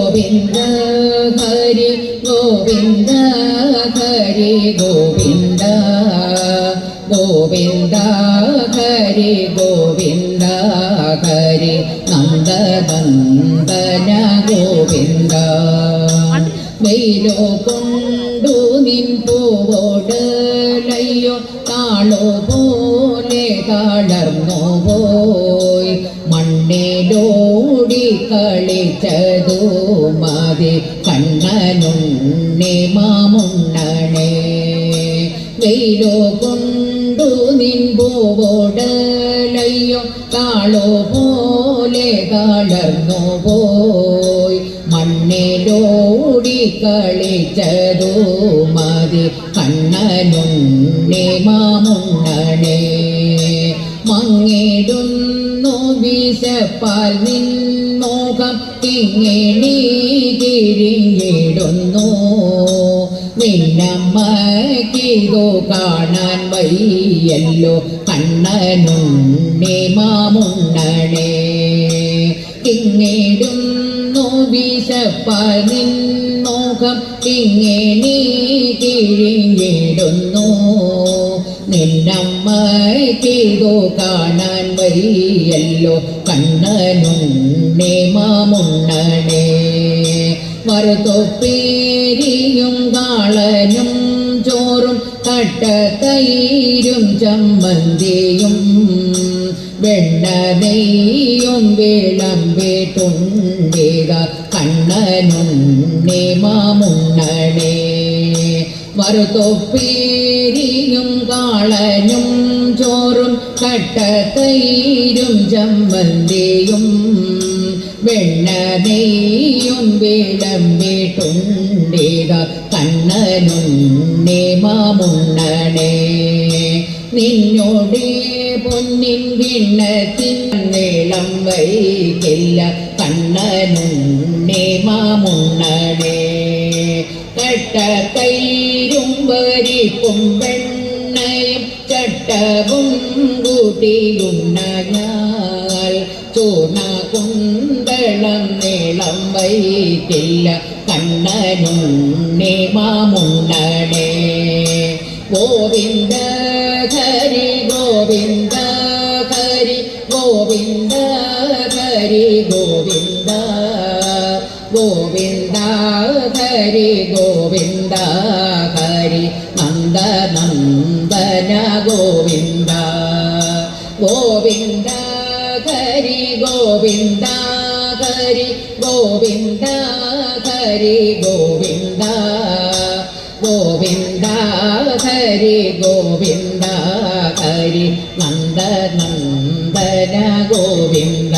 ഗോവിന്ദ ഹരി ഗോവിന്ദ ഹരി ഗോവിന്ദ ഗോവിന്ദ ഹരി ഗോവിന്ദ ഹരി നന്ദനന്ദന ഗോവിന്ദ. വെയിലോ കൊണ്ടു നിൻ പൂവോടലയ്യോ താളോ പോലെ തളർന്നു പോയി. മണ്ണിലോടി കളിച്ചതു മതി കണ്ണനുണ്ണി മാമുണ്ണണേ. വെയിലോ കൊണ്ടു നിൻ കാളോ പോലെ തളർന്നു പോയി. മണ്ണിലോടി കളിച്ചതോ മതി കണ്ണനുണ്ണി മാമുണ്ണണേ. മങ്ങിടുന്നു വിശപ്പാൽ നിന്നോകം തിങ്ങിണി തിരിഞ്ഞിടുന്നു. നിന്നമ്മക്കിതോ കാണാൻ വയ്യല്ലോ. കണ്ണനുണ്ണി മാമുണ്ണണേ ഇങ്ങിടുന്നു വിശപ്പാൽ നിന്നോകം തിങ്ങിണി തിരിഞ്ഞിടുന്നു. നിന്നമ്മക്കിതോ കാണാൻ വയ്യല്ലോ കണ്ണനുണ്ണി മാമുണ്ണണേ മറുതൊപ്പേരിയും കാളനും ചോറും കട്ടത്തൈരും ചമ്മന്തിയും വെണ്ണ നെയ്യും വിളമ്പിട്ടുണ്ടേക കണ്ണനുണ്ണി മാമുണ്ണനെ. മറുതൊപ്പേരിയും കാളനും ചോറും കട്ടത്തൈരും ചമ്മന്തിയും വെണ്ണ നെയ്യും വിളമ്പിട്ടുണ്ടേക കണ്ണനുണ്ണി മാമുണ്ണണേ നിന്നോടെ പൊന്നിൻ കിണ്ണത്തിൻ നീളം വൈകില്ല കണ്ണനുണ്ണി കട്ട തൈരും വരിപ്പും വെണ്ണയും ചട്ടവും കൂട്ടിയുണ്ണയാൽ ചൂണ കുന്തളം നീളം വൈറ്റില്ല കണ്ണനുണ്ണി മാമുണ്ണണേ ഗോവിന്ദ ഹരി ഗോവിന്ദ ഹരി ഗോവിന്ദ ഹരി ഗോവിന്ദ ഗോവിന്ദ ഹരി ഗോവിന്ദ ഹരി ഗോവിന്ദ ഹരി ഗോവിന്ദ ഹരി ഗോവിന്ദ ഗോവിന്ദ ഹരി ഗോവിന്ദ ഹരി നന്ദ നന്ദന ഗോവിന്ദ